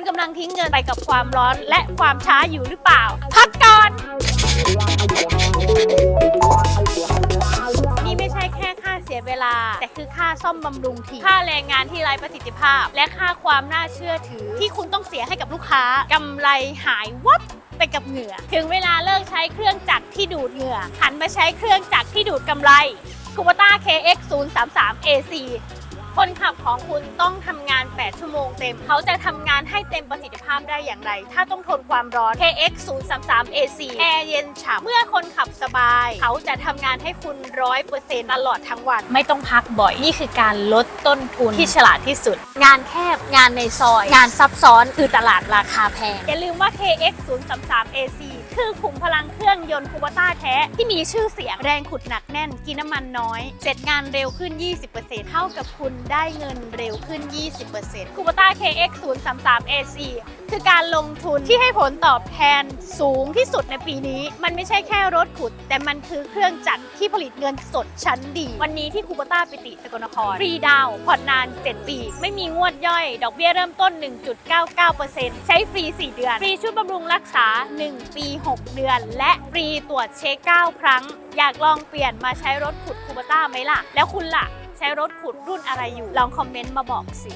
คุณกำลังทิ้งเงินไปกับความร้อนและความช้าอยู่หรือเปล่า พักก่อน นี่ไม่ใช่แค่ค่าเสียเวลา แต่คือค่าซ่อมบำรุงทีค่าแรงงานที่ไร้ประสิทธิภาพ และค่าความน่าเชื่อถือ ที่คุณต้องเสียให้กับลูกค้ากำไรหายวับไปกับเหงื่อ ถึงเวลาเลิกใช้เครื่องจักรที่ดูดเหงื่อหันมาใช้เครื่องจักรที่ดูดกำไร Kubota KX 0 3 3 AC คนขับของคุณต้องทำงาน 8 ชั่วโมงเต็ม เขาจะทำงานให้เต็มประสิทธิภาพได้อย่างไร ถ้าต้องทนความร้อน KX 0 3 3 AC แอร์เย็นฉ่ำเมื่อคนขับสบาย เขาจะทำงานให้คุณ 100%ตลอดทั้งวัน ไม่ต้องพักบ่อย นี่คือการลดต้นทุนที่ฉลาดที่สุด งานแคบ งานในซอย งานซับซ้อน คือตลาดราคาแพง อย่าลืมว่า KX 0 3 3 AC คือขุมพลังเครื่องยนต์คูบต้าแท้ ที่มีชื่อเสียงแรงขุดหนักแน่น กินน้ำมันน้อย เสร็จงานเร็วขึ้น 20%เท่ากับคุณได้เงินเร็วขึ้น 20%คูบต้า KX 0 3 3 AC คือการลงทุนที่ให้ผลตอบแทนสูงที่สุดในปีนี้ มันไม่ใช่แค่รถขุด แต่มันคือเครื่องจักรที่ผลิตเงินสดชั้นดี วันนี้ที่คูบต้าปิติสกลนครฟรีดาวน์ผ่อนนาน 7 ปี ไม่มีงวดย่อย ดอกเบี้ยเริ่มต้น 1.99%ใช้ฟรี 4 เดือน ฟรีชุดบำรุงรักษา 1 ปี6 เดือน และฟรีตรวจเช็ค 9 ครั้ง อยากลองเปลี่ยนมาใช้รถขุดคูบต้าไหมล่ะ แล้วคุณล่ะ ใช้รถขุดรุ่นอะไรอยู่ ลองคอมเมนต์มาบอกสิ